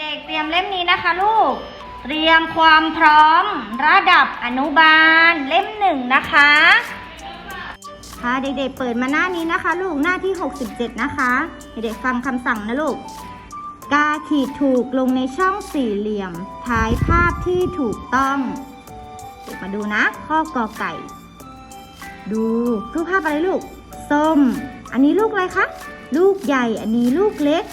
เด็กๆ เตรียมเล่มนี้นะคะลูก เตรียมความพร้อมระดับอนุบาลเล่มหนึ่งนะคะค่ะเด็กๆ เปิดมาหน้านี้นะคะ ลูกหน้าที่ 67 นะคะ เด็กๆ ฟังคำสั่งนะลูก กาขีดถูกลงในช่องสี่เหลี่ยม ท้ายภาพที่ถูกต้อง เด็กมาดูนะ ข้อกอไก่ ดูรูปภาพอะไรลูก ส้ม อันนี้ลูกอะไรคะ ลูกใหญ่ อันนี้ลูกเล็ก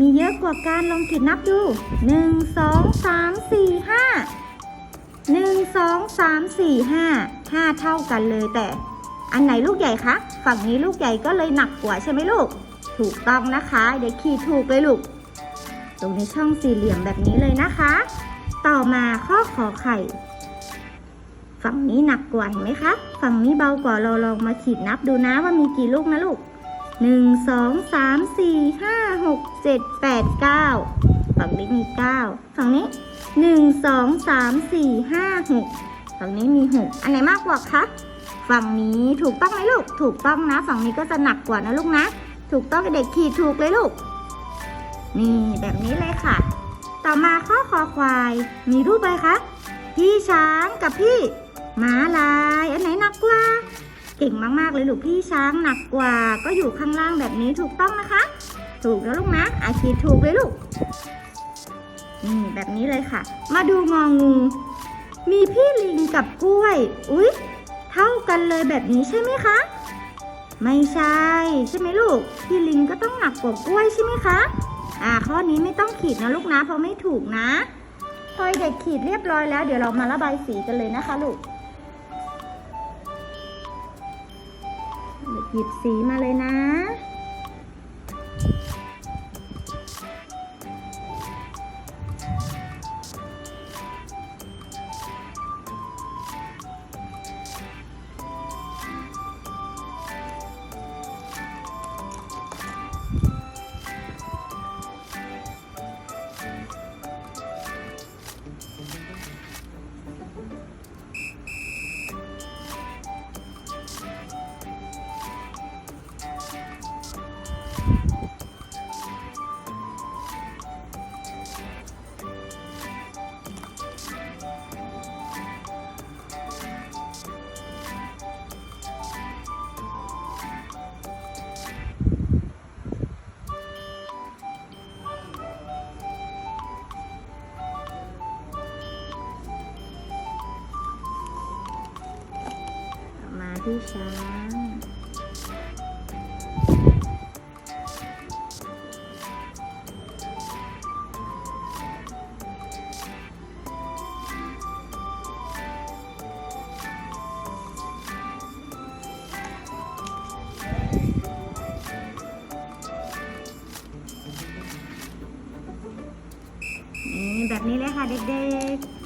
มีเยอะกว่ากันลองขีดนับดูหนึ่งสองสามสี่ห้าหนึ่งสองสามสี่ห้าห้าเท่ากันเลยแต่ อันไหนลูกใหญ่คะ ฝั่งนี้ลูกใหญ่ก็เลยหนักกว่าใช่ไหมลูก ถูกต้องนะคะ เดี๋ยวขีดถูกเลยลูก ตรงในช่องสี่เหลี่ยมแบบนี้เลยนะคะ ต่อมาข้อขอไข่ ฝั่งนี้หนักกว่าเห็นไหมคะ ฝั่งนี้เบากว่าเราลองมาขีดนับดูนะว่ามีกี่ลูกนะลูก หนึ่งสองสามสี่ห้าหกเจ็ดแปดเก้าฝั่งนี้มีเก้าฝั่งนี้หนึ่งสองสามสี่ห้าหกฝั่งนี้มีหกอันไหนมากกว่าคะฝั่งนี้ถูกต้องไหมลูก ถูกต้องนะ ฝั่งนี้ก็จะหนักกว่านะลูกนะ ถูกต้องเด็กขีดถูกเลยลูก นี่แบบนี้เลยค่ะ ต่อมาข้อคอควาย มีรูปอะไรคะ พี่ช้างกับพี่ม้าลาย อันไหนหนักกว่า เก่งมากๆเลยลูกพี่ช้างหนักกว่า ก็อยู่ข้างล่างแบบนี้ถูกต้องนะคะ ถูกแล้วลูกนะอาขีดถูกเลยลูกนี่แบบนี้เลยค่ะ มาดูงองู มีพี่ลิงกับกล้วย อุ๊ย เท่ากันเลยแบบนี้ใช่ไหมคะ ไม่ใช่ ใช่ไหมลูก พี่ลิงก็ต้องหนักกว่ากล้วยใช่ไหมคะ อ่า ข้อนี้ไม่ต้องขีดนะลูกนะ เพราะไม่ถูกนะพอเด็กขีดเรียบร้อยแล้ว เดี๋ยวเรามาระบายสีกันเลยนะคะลูก หยิบสีมาเลยนะ มาที่ช้างนี่แบบนี้เลยค่ะเด็กๆ